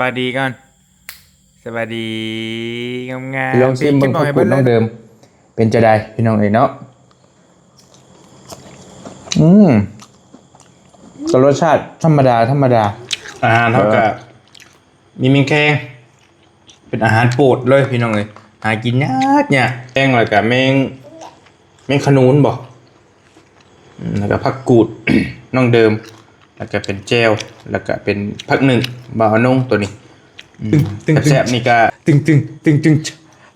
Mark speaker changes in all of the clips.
Speaker 1: บายดีก่อน สบายดีงามงาม
Speaker 2: ลองชิมเบิ่ง
Speaker 1: บ
Speaker 2: พั
Speaker 1: อก
Speaker 2: ก
Speaker 1: ให้
Speaker 2: กุ
Speaker 1: เบิ่
Speaker 2: ด
Speaker 1: ง
Speaker 2: น้อง
Speaker 1: เลย
Speaker 2: เดิม เป็นจะได้พี่น้องเอ๋ยเนาะอืมก็รสชาติธรรมดา ธรรมดา
Speaker 1: อาหารเท่ากับมีมิงแคงเป็นอาหารโปรดเลยพี่น้องเลยหากินยากเนี่ยแกงอะไรกับแมงแมงขนุนบอกอืมแล้วก็ผักกูด น้องเดิม แล้วก็เป็นเจลแล้วก็เป็นผักหนึ่งบาวนงตัวนี้ตึงแซ่บๆนี่ก็ตึงตึงตึงตึง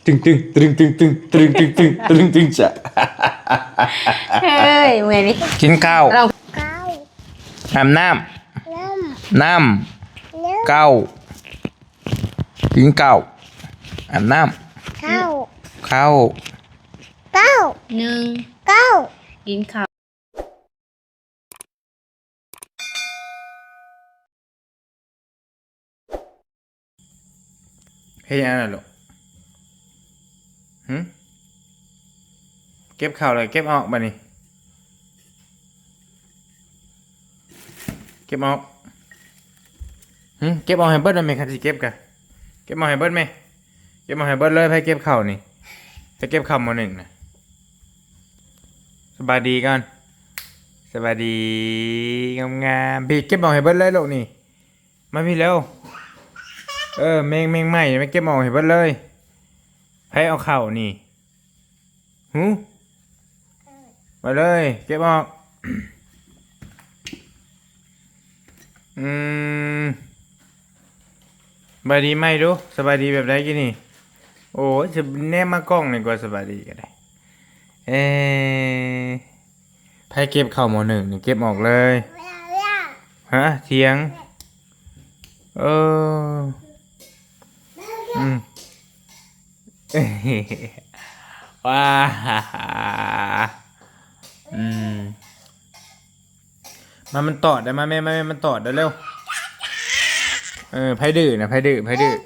Speaker 1: ตึงตึงตึงตึงตึงตึงตึงตึงตึงตึงจะ
Speaker 3: เฮ้ยเมื่อยนี่
Speaker 1: กินข้าว
Speaker 3: เรา
Speaker 4: ข้าว
Speaker 1: อาบน้
Speaker 4: น้ำ
Speaker 1: น้ำ
Speaker 4: น้ำ
Speaker 1: เก้ากินข้าวอาบน้ำ
Speaker 4: ข้าวำ
Speaker 1: ข้าว
Speaker 4: เก้า
Speaker 3: หนึ่ง
Speaker 4: เก้า
Speaker 3: กินข้าว
Speaker 1: เฮ้ยอะไรลูกหืมเก็บข้าวเลยเก็บออกมานี่เก็บออกหืมเก็บออกให้เบิดได้ไหมครับที่เก็บกันเก็บออกให้เบิดไหมเก็บออกให้เบิดเลยให้เก็บข้าวนี่จะเก็บข้าวมาหนึ่งนะสบายดีกันสบายดีงามงามๆพี่เก็บออกให้เบิดเลยลูกนี่มาพี่เร็ว เออแมงแมงไหม้ไม่เก็บออกเห็นบิดเลยให้เอาเข่านี่หูมาเลย เก็บออก อืมสบายดีไหมดูสบายดีแบบไหนกี่นี่ โอ้จะแนมมากล้องเลยกว่าสบายดีก็ได้ เอ๊ะให้เก็บเข่าหมอหนึ่งนี่เก็บออกเลย ฮะเทียง เออ ว้าอืมมามันตอดได้มาแม่มาแม่มันตอดได้เร็ว เออไผดื้อนะไผดื้อไผดื้อ
Speaker 4: จืด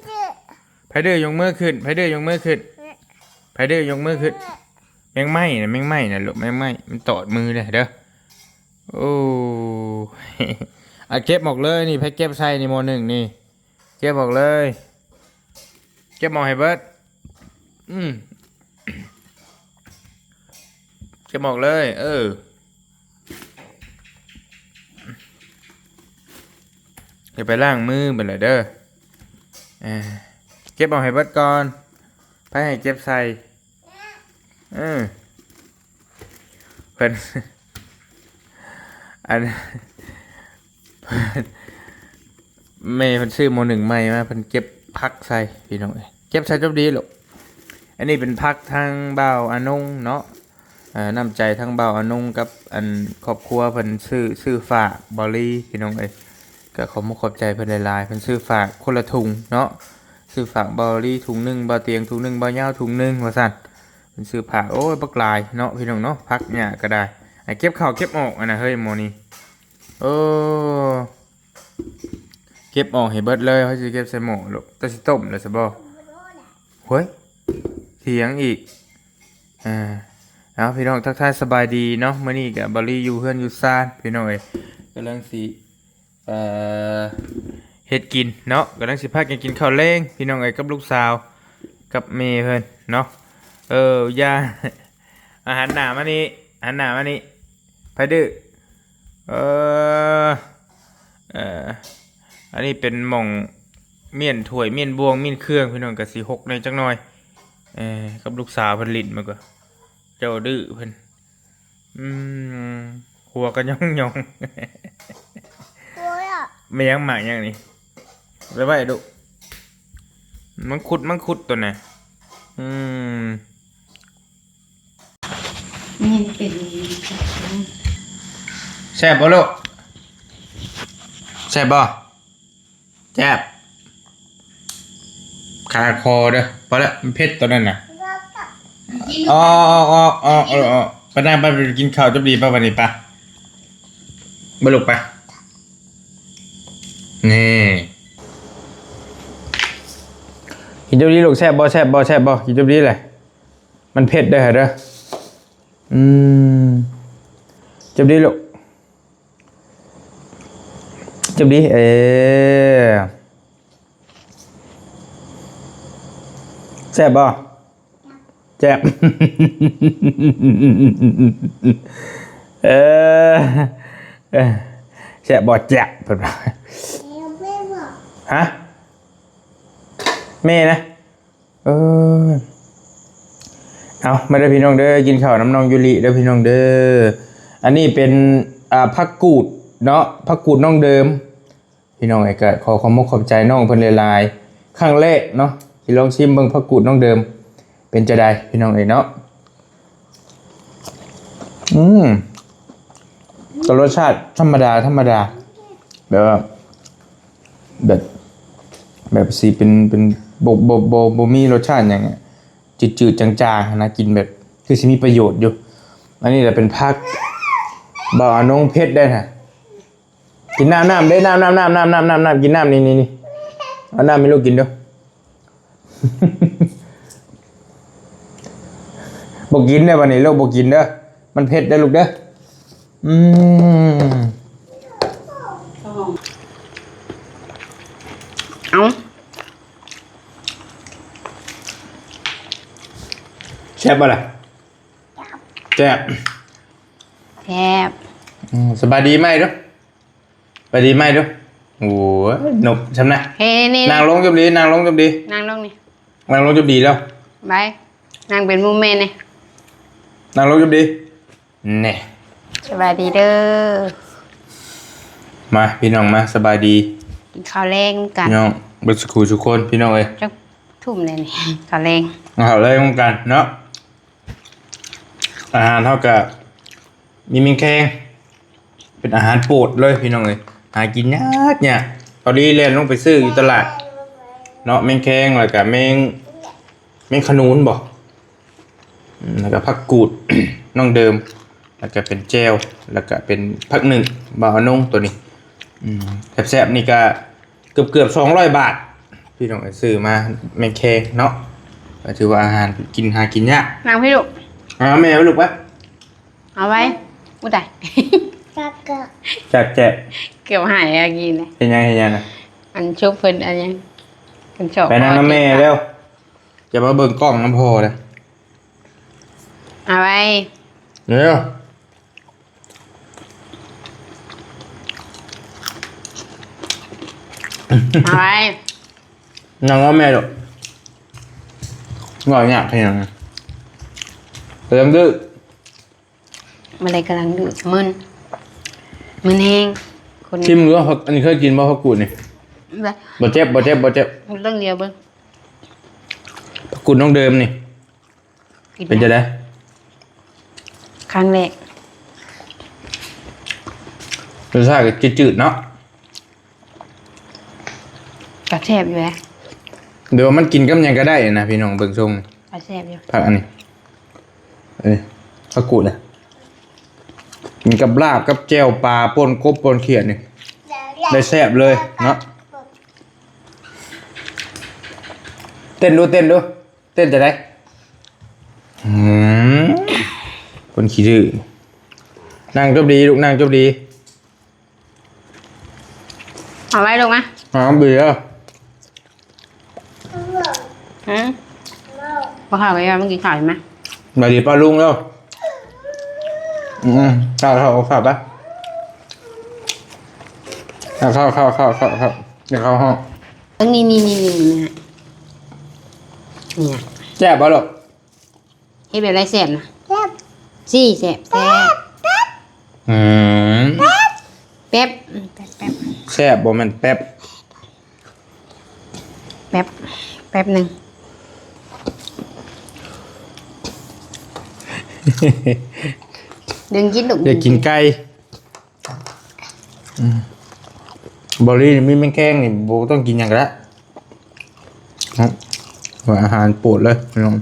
Speaker 1: ไผดื้อยกมือขึ้นไผดื้อยกมือขึ้นไผดื้อยกมือขึ้น แมงไหม้นะแมงไหม้นะลูกแมงไหม้มันตอดมือเลยเด้อ โอ้อะเก็บออกเลยนี่ไผเก็บใส่นี่โมหนึ่งนี่ เก็บออกเลย เก็บหมอให้เบิร์ด อืมเก็บหมอกเลย เออเดี๋ยวไปล้างมือไปเลยเด้อเออเก็บหมอกให้เบิดก่อนไปให้เก็บใส่เออเพิ่นอันเพิ่นแม่เพิ่นซื้อโมหนึ่งใหม่มาเพิ่นเก็บพักใส่พี่น้องเอ้ยเก็บใส่จบดีหรอก อันนี้เป็นพักทางเบาอานงเนาะน้ำใจทั้งเบาวอานงกับอันครอบครัวเพิ่นซื้อซื้อฝากบอลลี่พี่น้องเอ้ยก็ขอมุขขอบใจเพิ่นหลายๆเพิ่นซื้อฝากคนละถุงเนาะซื้อฝากบอลลี่ถุงหนึ่งบ่เตียงถุงหนึ่งบ่ยาถุงหนึ่งว่าซั่นเพิ่นซื้อผักโอ้ยบักลายเนาะพี่น้องเนาะพักเนี่ยก็ได้ไอ้เก็บข้าวเก็บออกอันน่ะเฮ้ยหมอนี่โอ้เก็บออกให้เบิดเลยเขาจะเก็บใส่หม้อลูกแต่สิต้มเลยสบ่เฮ้ย เถียงอีกอ่าเอาพี่น้องทักทายสบายดีเนาะมื้อนี้กับบริอยู่เพื่อนอยู่ซานพี่น้องเอ้ยกำลังสิเอ่อเฮ็ดกินเนาะกำลังสิพากันกินข้าวแลงพี่น้องเอ้ยกับลูกสาวกับเมย์เพิ่นเนาะเออย่าอาหารหนามานี่อาหารหนามานี่ไปดื้อเออเอออันนี้เป็นหม่องเมียนถ้วยเมียนบวงเมียนเครื่องพี่น้องกับสีหกในอยจังหน่อย เออกับลูกสาวเพิ่นลิ้นมาก็เจ้าดื้อเพิ่นอืมหัวก็ย่องย่อง
Speaker 4: โอ้ยอะ
Speaker 1: ไม่ยังหมากยังนี่ไปไว้ดุมังคุดมังคุดตัวน่ะอืม
Speaker 3: นี่เป็น
Speaker 1: แซ่บบ่ลูกแซ่บบ่แซ่บ ขาคอเด้อพอละมันเผ็ดตัวนั้นน่ะ
Speaker 4: แล้วก็
Speaker 1: อ๋ออ๋ออ๋ออ๋ออ๋อไปนั่งไปกินข้าวจบดีป่ะวันนี้ป่ะมาลุกไปนี่
Speaker 2: กินจบดีลูกแซ่บบ่แซ่บบ่แซ่บบ่กินจบดีเลยมันเผ็ดเด้อเด้ออืมจบดีลูกจบดีเออ
Speaker 1: แซ่บบ่แซ่บเออแซ่บบ่แจ๊บเพิ่นว่า
Speaker 4: เดี๋ยวแม่บอ
Speaker 1: ฮะแม่นะ เออเอามาเด้พี่น้องเด้อกินข้าวน้ำน้องยูริเด้อพี่น้องเด้ออันนี้เป็นอ่าผักกูดเนาะผักกูดน้องเดิม พี่น้องไอ้ก็ขอความมุกขอบใจน้องเพิ่นหลายๆครั้งแรกเนาะ ที่ลองชิมเบิ่งผักกูดน้องเดิม เป็นจะได้พี่น้องเอ้ยเนาะอืมก็รสชาติธรรมดาธรรมดา แบบว่าแบบแบบสีเป็นเป็นโบโบโบโบมีรสชาติอย่างเงี้ยจืดๆจางๆนะกินแบบ คือสิมีประโยชน์อยู่ อันนี้จะเป็นผักบ่าวน้องเพชรได้นะกินน้ำน้ำได้น้ำน้ำน้ำน้ำน้ำน้ำน้ำกินน้ำนี่นี่นี่เอาน้ำให้ลูกกินเด้อ บอกกินเด้อวันนี้ลูกบอกกินเด้อมันเผ็ดได้อลูกเด้ออืม
Speaker 3: เอา
Speaker 1: แซ่บบ่ล่ะแซ่บ
Speaker 3: แทบ
Speaker 1: อืมสบายดีไหมเด้อสบายดีไหมเด้อโอ้ยหนุบชำนะ
Speaker 3: เฮ้ยนี่
Speaker 1: นางลงจบดีนางลงจบดี
Speaker 3: นั่งลงนี่
Speaker 1: นางลงจบดีแล้ว
Speaker 3: ไปนั่งเป็นมูเมนนี่
Speaker 1: นางลงจบดีแน่
Speaker 3: สบายดีเด้อ
Speaker 1: มาพี่น้องมาสบายดี
Speaker 3: กินข้าวแรงกัน
Speaker 1: พี่น้องเบิดสกูทุกคนพี่น้องเอ้ย
Speaker 3: จักทุ่มเลยนี่ข้าวแรง
Speaker 1: มาเอาเลยต้องกันเนาะอาหารเท่ากับมีมิงแคงเป็นอาหารโปรดเลยพี่น้องเอ้ยหากินยากเนี่ยตอนนี้เรียนลงไปซื้ออยู่ตลาด เนาะแมงแคงแล้วก็แมงแมงขนุนบ่อืมแล้วก็ผักกูดน้องเดิม แล้วก็เป็นแจวแล้วก็เป็นผักหนึ่งบ่าวนุ่งตัวนี้อืมแซ่บๆนี่ก็เกือบเกือบสองร้อยบาท พี่น้องเอ้ยซื้อมาแมงแคงเนาะก็ถือว่าอาหารกินหากินยาก
Speaker 3: นั่งพี่ลูก
Speaker 1: เอาแม่ไว้ลูกปะ
Speaker 3: เอาไว้อุ้ยได้
Speaker 4: จักร
Speaker 1: แจกแจก
Speaker 3: เกี่ยวหายอะกินเลย
Speaker 1: เห็นยังเห็นยังนะ
Speaker 3: อันชุบเพิ่นอันยัง เพิ่นชอบ
Speaker 1: ไปนั่งน้ำแม่เร็วอย่ามาเบิ่งกล้องน้ำพอเลย
Speaker 3: เอาไว้
Speaker 1: เร็ว
Speaker 3: เอาไว้
Speaker 1: นั่งน้ำแม่ลูกงอยหยาบเพียงเติมดื้อ
Speaker 3: มาเลยกำลังดื้อมึนมึนแห้งคน
Speaker 1: ชิมหรือว่าผักอันนี้เคยกินบ่ผักกูดนี่
Speaker 3: แบบ
Speaker 1: บ่เจ็บบ่เจ็บบ่เจ็บ
Speaker 3: เรื่องเดียวเบิ่ง
Speaker 1: ผักกูดน้องเดิมนี่
Speaker 3: กิน
Speaker 1: เป็นจะได้
Speaker 3: ครั้งแรก
Speaker 1: รสชาติก็จืดๆเนาะ
Speaker 3: กระแทบอยู่แหละ
Speaker 1: เดี๋ยวมันกินกับหยังก็ได้นะพี่น้องเบิ่งทรงนี่
Speaker 3: กระแทบอยู่
Speaker 1: ผักอันนี้เอ้ยผักกูดอะกินกับลาบกับแจ่วปลาป่นกบป่นเขียดนี่ได้แซ่บเลยเนาะ เต้นดูเต้นดูเต้นจะได้หืมคนขี้ดื้อนั่งจบดีลูกนั่งจบดี
Speaker 3: เอาไว้ลงมา
Speaker 1: หอมเบียร์
Speaker 3: ฮะว่าข้าวไปยังมึงกินข้าวเห็นไหม
Speaker 1: มาดีป้าลุงแล้วอืมข้าวข้าวข้าวปะข้าวข้าวข้าวข้าวข้าวข้าวเดี๋ยวเข้าห้อง
Speaker 3: เอ้ยนี่นี่นี่นี่นี่ฮะ เนี่ย
Speaker 1: แจ๊บปะลูก
Speaker 3: เฮ็ดแบบไรแสบนะ
Speaker 4: แซ่บ
Speaker 3: ซี่แสบแสบ
Speaker 1: อืม
Speaker 3: แป๊บอืมแป๊บแป๊บ
Speaker 1: แซ่บบ่แมันแป๊บ
Speaker 3: แป๊บแป๊บหนึ่งดึงกินดุ
Speaker 1: อยากกินไก่อืมบอรี่นี่มีแมงแข้งนี่โบต้องกินอย่างละ ครับว่าอาหารโปรดเลยพี่น้อง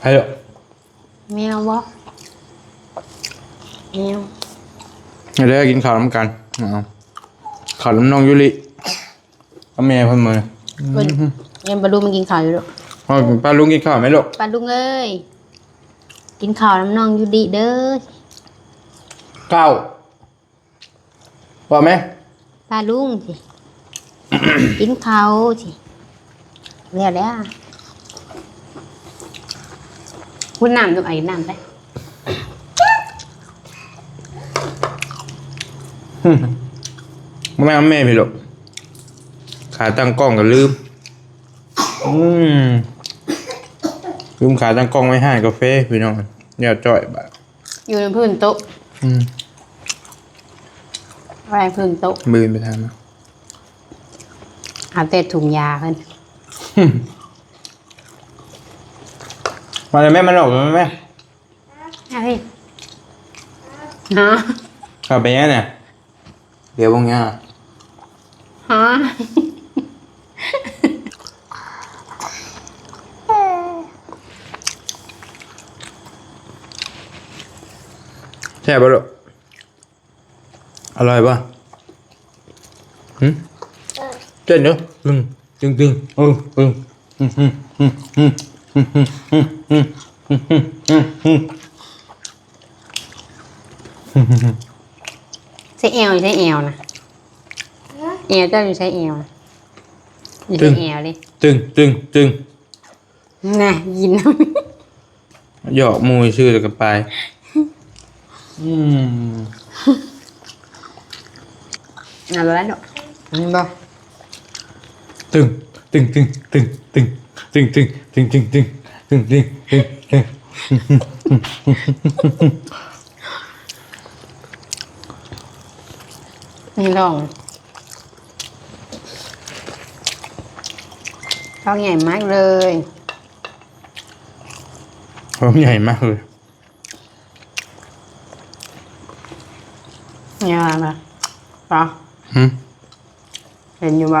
Speaker 1: ให้เถอะ
Speaker 3: แมวบ่แมว
Speaker 1: เดี๋ยวได้กินข้าวน้ำกันเอาข้าวน้ำน้องยุลิเอาแม่เพิ่นมา
Speaker 3: เพิ่นยังบรรลุมันกินข้าวอยู่ลูก
Speaker 1: เอาป้าลุงกินข้าวไหมลูก
Speaker 3: ปลาลุงเอ้ยกินข้าวน้ำน้องอยู่ดีเด้อ
Speaker 1: ข้าวว่าไหม
Speaker 3: ปลาลุงสิ กินข้าวสิเรียกแล้วคุณน้ำดูไอ้น้ำไป
Speaker 1: ไม่เอาแม่พี่หรอกขาตั้งกล้องก็ลืม อืมลืมขาตั้งกล้องไว้ให้กาแฟพี่น้องเนี่ยจ่อยบะ
Speaker 3: อยู่ในพื้นโต๊ะ
Speaker 1: อืม
Speaker 3: อะไรพื้นโต๊ะ
Speaker 1: มือไปทำนะ
Speaker 3: เอาแต่ถุงยาเพิ่น
Speaker 1: มาเลยแม่มันออกมาแม่
Speaker 3: เอาพี่ฮะ
Speaker 1: กลับไปยังเนี่ยเดี๋ยวบางอย่าง
Speaker 3: ฮะ
Speaker 1: ใช่ป่ะลูกอร่อยป่ะหืม เส้นเนอะตึงตึงตึงเออเออ
Speaker 3: ใช้เอวอยู่ใช้เอวนะเอวเจ้าอยู่ใช้เอวนะอยู่ใช้เอวเลย
Speaker 1: ตึงตึงตึง
Speaker 3: น่ะยิน
Speaker 1: หยอกมูยชื่อกันไปอืม
Speaker 3: อะไรเนาะนบ่
Speaker 1: ตึงตึงตึงตึงตึงตึงตึงตึงตึงตึงตึงตึงตึงตึง
Speaker 3: นี่ลองท้องใหญ่มากเลย
Speaker 1: หอมใหญ่มากเลย
Speaker 3: เนี่ยมาปะ
Speaker 1: หืม
Speaker 3: เห็นอยู่บ่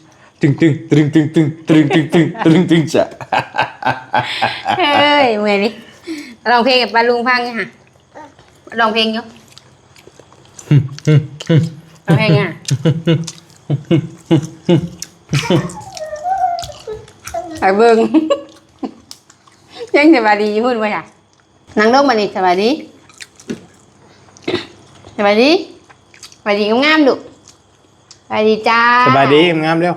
Speaker 1: ตึงตึงตึงตึงตึงตึงตึงตึงตึงตึงจ้ะ
Speaker 3: เฮ้ยเมื่อยดิร้องเพลงกับปลาลุงฟังไงฮะร้องเพลงอยู่ร้องเพลงอะไปเบิ่งยังสบายดีพูดไว้อะนั่งลงมานี่สบายดีสบายดีสบายดีงามๆดุสบายดีจ้า
Speaker 1: สบายดีงามเร็ว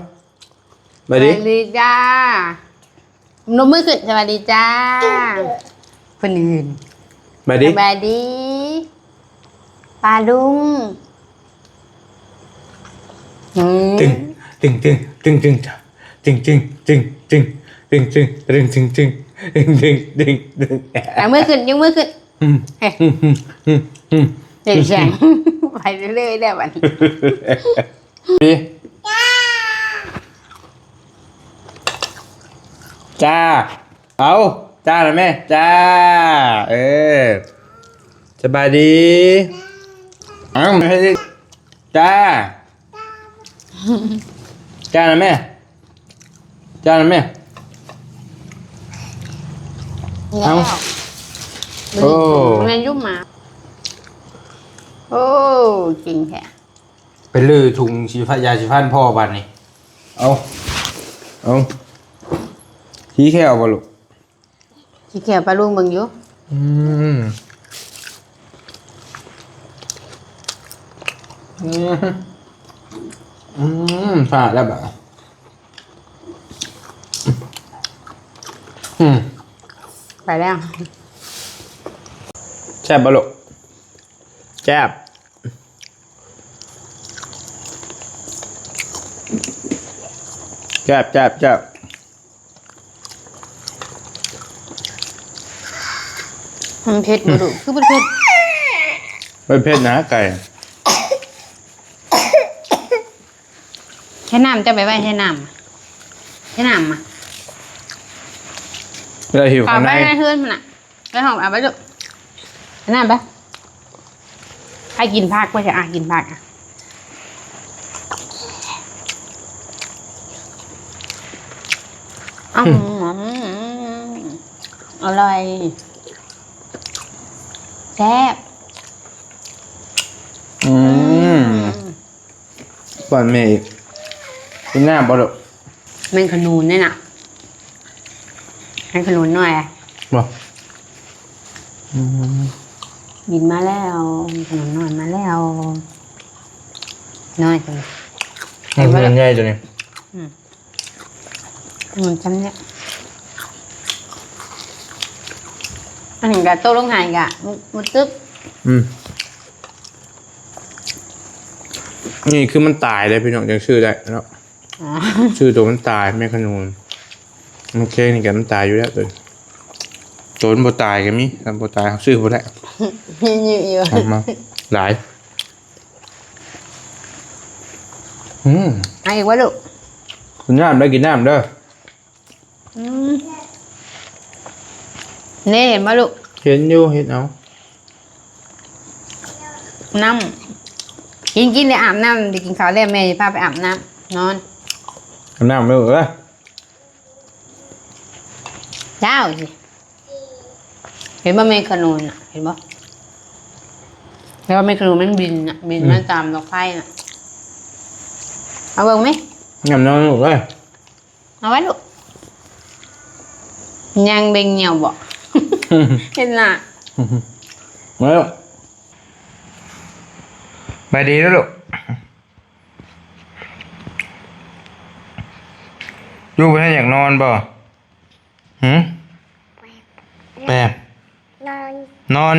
Speaker 1: สบายดี
Speaker 3: สวัสดีจ้านมมือขึ้นสวัสดีจ้าคนอื่น
Speaker 1: สบายดี
Speaker 3: สวัสดีปลาลุงอืม
Speaker 1: ตึงตึงตึงตึงตึงจ้ะตึงตึงตึงตึงตึงตึงตึงตึงตึงตึงตึงตึงตึง
Speaker 3: เอามือขึ้นยกมือขึ้น
Speaker 1: อืม
Speaker 3: เฮ้ย
Speaker 1: อืมอืมอืมอืม
Speaker 3: เดี๋ยวแข่งไปเรื่อยๆได้วัน
Speaker 1: ดี จ้า เอาจ้าหน่อยแม่จ้า เออสบายดีเอ้าไม่ให้ดิจ้า จ้าหน่อยแม่จ้าหน่อยแม่ เอาโอ้
Speaker 3: เรียนยุ่งมา โอ้จริงแท้
Speaker 1: ไปลือถุงชีฟ้ายาชีฟันพ่อบัดนี่เอาเอา ชี้แค่เอาบ่ลูก
Speaker 3: ที่เขียวปลาลุงเบิ่งอยู่
Speaker 1: อืมอืมอืมสะอาดแล้วแบบอืม
Speaker 3: ไปแล้ว
Speaker 1: แซ่บบ่ลูกแซ่บแซ่บแซ่บแซ่บ
Speaker 3: มันเผ็ดบ่ดุคือมันเผ็ด
Speaker 1: ไม่เผ็ดนะไก่
Speaker 3: ใช้น้ำจะไปไว้ใช้น้ำอะใช้น้ำอะ
Speaker 1: เราหิว
Speaker 3: เอา
Speaker 1: ข้าง
Speaker 3: ไป
Speaker 1: ใน
Speaker 3: ในเพื่อนมันอะไปห้องเอาไปลูกใช้น้ำไปให้กินผักไม่ใช่อะกินผักอะอ้าวอร่อย แซ่บ
Speaker 1: อืมป้อนแม่อีกกินหน้าบ่ลูก
Speaker 3: แมงขนูนเนี่ยน่ะแมงขนูนหน่อยอะ
Speaker 1: บ่อืม
Speaker 3: บินมาแล้วแมงขนูนหน่อยมาแล้วน้อยจัง
Speaker 1: มันเป็นใหญ่จังนี่
Speaker 3: มันจำเนี่ย อันนี้กับโต๊ะลงหายกะมุมุดตึ๊บ
Speaker 1: อืมนี่คือมันตายเลยพี่น้องจังชื่อได้เนาะ
Speaker 3: อ่า
Speaker 1: ชื่อตัวมันตายแม่ขนูนมันเค้กนี่แกมันตายอยู่แล้วตัวตัวมันบ่ตายกันมิถ้าบ่ตายเขาชื่อบ่ได้
Speaker 3: ยืดยืดอยู่
Speaker 1: ออกมาหลายอืม
Speaker 3: ไอ้อีกวะลูก
Speaker 1: กินน้ำได้อกินน้ำเด้อ
Speaker 3: อืม นี่เห็นปะลูก
Speaker 1: เห็นอยู่เห็นเอา
Speaker 3: น้ำกินกินเลยอาบน้ำเดี๋ยวกินข้าวแล้วแม่จะพาไปอาบน้ำนอน
Speaker 1: กินน้ำเด้อเอ้ย
Speaker 3: เจ้าสิเห็นว่าเมฆขนูนอะ เห็นปะเห็นว่าเมฆขนูนมันบินอะบินมาตามดอกไฟน่ะเอาเบิ่งไหม
Speaker 1: น้ำน้องลูกเอ้ย
Speaker 3: เอาไว้ลูกยังเบ่งเหนียวบ่ เห็นน่ะ
Speaker 1: มาลูกไปดีแล้วลูกอยู่ไปให้อยากนอนบ่หืมแปบ
Speaker 4: นอน
Speaker 1: นอน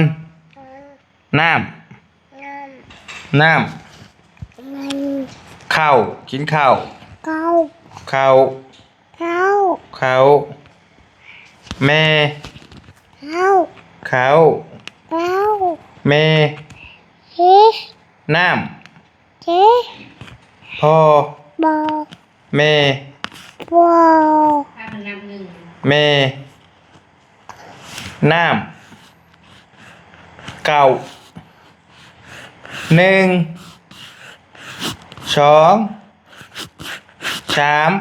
Speaker 1: น้
Speaker 4: นอนำ
Speaker 1: น้
Speaker 4: มันำ
Speaker 1: ข้าว กินข้าว
Speaker 4: เก้า
Speaker 1: ข้าว
Speaker 4: เก้า
Speaker 1: ข้าว แม่
Speaker 4: เก้า
Speaker 1: ข้าว
Speaker 4: เก้า
Speaker 1: แม่
Speaker 4: เฮ้
Speaker 1: น้
Speaker 4: เฮ้ำ
Speaker 1: พ่อ
Speaker 4: บอ
Speaker 1: แม่
Speaker 4: บอ
Speaker 1: แม่น้ำเก่าหนึ่งสองสาม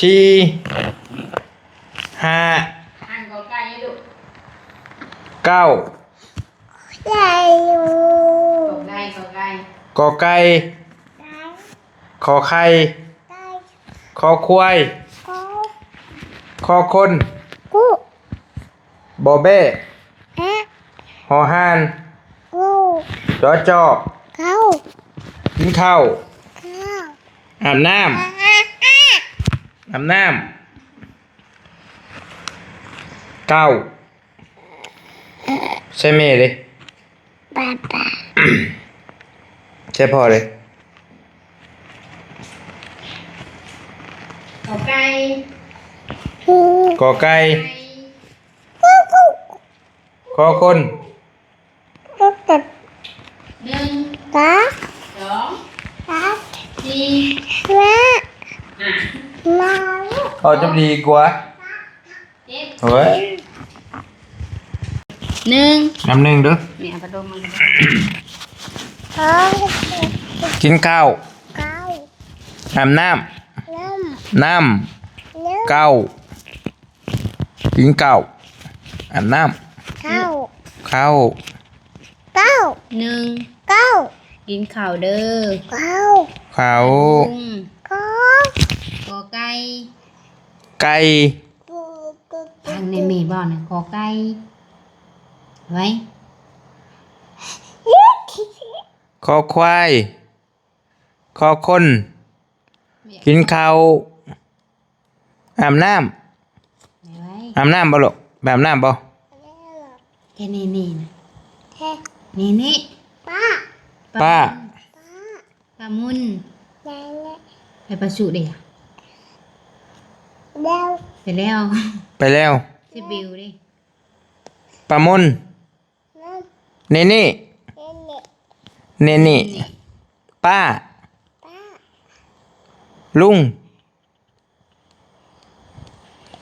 Speaker 1: สี่ห้า
Speaker 3: อ่านกอไก่ลูก
Speaker 1: เก้า
Speaker 4: ใหญ่อยู่
Speaker 3: กอไก่กอไก่
Speaker 1: กอไก่
Speaker 4: ได้
Speaker 1: ขอไข่
Speaker 4: ได้
Speaker 1: ขอควาย
Speaker 4: ก็
Speaker 1: ขอคน
Speaker 4: กู
Speaker 1: บอเบ้
Speaker 4: ฮะ
Speaker 1: หอหาน
Speaker 4: กู
Speaker 1: จอจอก
Speaker 4: เก้า
Speaker 1: กินข้าว
Speaker 4: เก้า
Speaker 1: อาบน้
Speaker 4: อะอะอะำ
Speaker 1: อาบน้ำเก้า ใช่เมย์เลย
Speaker 4: บ๊ายบาย
Speaker 1: ใช่พ่อเลย
Speaker 3: กอไก่
Speaker 4: กู
Speaker 1: กอไก่
Speaker 4: กูกู
Speaker 1: ขอคน
Speaker 4: กูตัด
Speaker 3: หนึ่ง
Speaker 4: ตา
Speaker 3: สอง
Speaker 4: ตา
Speaker 3: สี่
Speaker 4: แม่
Speaker 3: อะ
Speaker 4: มา
Speaker 1: เอาจะดีกว่า
Speaker 3: เจ็ด
Speaker 1: เฮ้ย
Speaker 3: หนึ่ง
Speaker 1: น้ำหนึ่งเด้อ
Speaker 3: เนี่ยพัดลมมัน
Speaker 4: สอง
Speaker 1: กินข้าว
Speaker 4: เก้า
Speaker 1: อาบน้
Speaker 4: น้ำ
Speaker 1: น้ำ
Speaker 4: น้ำ
Speaker 1: เก้ากินข้าวอาบน้ำ
Speaker 4: เก้าำ
Speaker 1: ข้าว
Speaker 4: เก้า
Speaker 3: หนึ่ง
Speaker 4: เก้า
Speaker 3: กินข้าวเด้อ
Speaker 4: เก้า
Speaker 1: ข้าว
Speaker 3: กุ้ง
Speaker 4: เก้าก
Speaker 3: อไก่
Speaker 1: ไก่
Speaker 4: กูกู
Speaker 3: ทางในมีบ่อนะกอไก่ ไว้
Speaker 1: คอควายคอคน กินข้าวอาบน้
Speaker 3: ไว้ำ
Speaker 1: อาบน้ำบ่ลูกแบบน้ำบ่
Speaker 3: แค่นี้นี่นะ
Speaker 4: เฮ้
Speaker 3: นี่นี่
Speaker 4: ป้า
Speaker 1: ป้า
Speaker 3: ปลามุน
Speaker 4: แม่เนี่ย
Speaker 3: ไปประสูดิ
Speaker 4: เร็ว
Speaker 3: ไปแล้ว
Speaker 1: ไปแล้ว
Speaker 3: สิบิวดิ
Speaker 1: ปลามน
Speaker 4: น้ำ
Speaker 1: เนนี่
Speaker 4: เล่นเน็ต
Speaker 1: เนนี่ป้า
Speaker 4: ป้า
Speaker 1: ลุง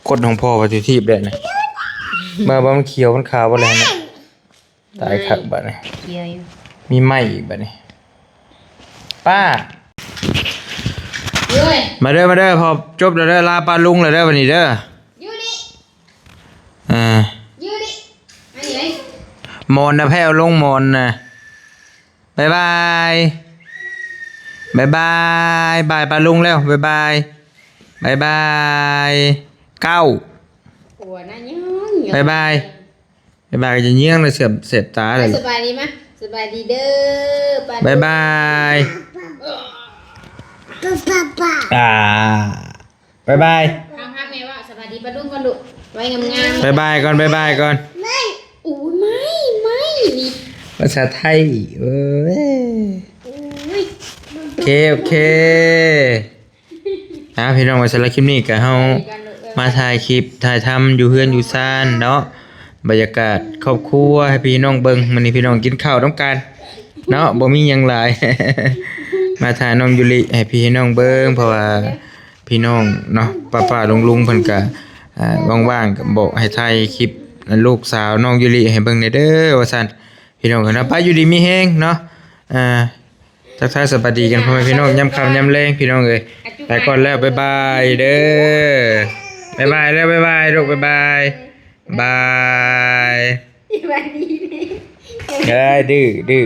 Speaker 1: กดของพ่อปฏิทีบได้นะมาบ่มันเขียวมันขาวบ่แล้วนะตายคักบัดนี้
Speaker 3: เคียวอยู่
Speaker 1: มีไหมอีกบัดนี้ ป้า
Speaker 3: เฮ้ย
Speaker 1: มาเด้อมาเด้อพอจบแล้วเด้อลาป้าลุงแล้วเด้อวันนี้เด้อ
Speaker 3: อยู่นี่
Speaker 1: อ่า
Speaker 3: ยืดดิอันนี้ไอ้
Speaker 1: มอนนะแพ้วลงมอนนะบายบายบายบายบายปลาลุงแล้วบายบายบายบายเก้า
Speaker 3: หัวหน้าย้อน
Speaker 1: บายบายบายบายจะเยี่ยงเลยเสียบเสียบตาเลย
Speaker 3: สบายดีไหมสบายดีเด้อปล
Speaker 1: บายบาย
Speaker 5: ป้าป้าป้า
Speaker 1: อ่าบายบาย
Speaker 3: ทางภาคแม่ว่าสบายดีปลาดุงก่อนดุไว้งามๆ
Speaker 1: บายบายก่อนบายบายก่อน
Speaker 5: ไม่
Speaker 3: อู้ไม่ไม่นี่
Speaker 1: ภาษาไทยเอ้ย
Speaker 3: อุ้ย
Speaker 1: โอเคโอเคอะพี่น้องมาสำหรับคลิปนี้ก็เฮา
Speaker 3: กันลูกเออ
Speaker 1: มาถ่ายคลิปถ่ายทำอยู่เฮือนอยู่ซ่านเนาะบรรยากาศครอบครัวให้พี่น้องเบิ่งมื้อนี้พี่น้องกินข้าวต้องการเนาะบ่มีหยังหลาย มาถ่ายน้องยุริให้พี่น้องเบิ่งเพราะว่าพี่น้องเนาะป้าๆลุงๆเพิ่นก็อ่าว่างๆก็บอกให้ถ่ายคลิป ลูกสาวน้องยุริให้เบิ่งได้เด้อว่าซั่นพี่น้องก็นะป้าอยู่ดีมีแฮงเนาะอ่าทักทายสวัสดีกันพ่อแม่พี่น้องยามค่ำยามแลงพี่น้องเอ้ยไปก่อนแล้วบ๊ายบายเด้อบ๊ายบายแล้วบ๊ายบายลูกบ๊ายบายบาย
Speaker 3: สบายดี
Speaker 1: เอ้ยดื้อดื้อ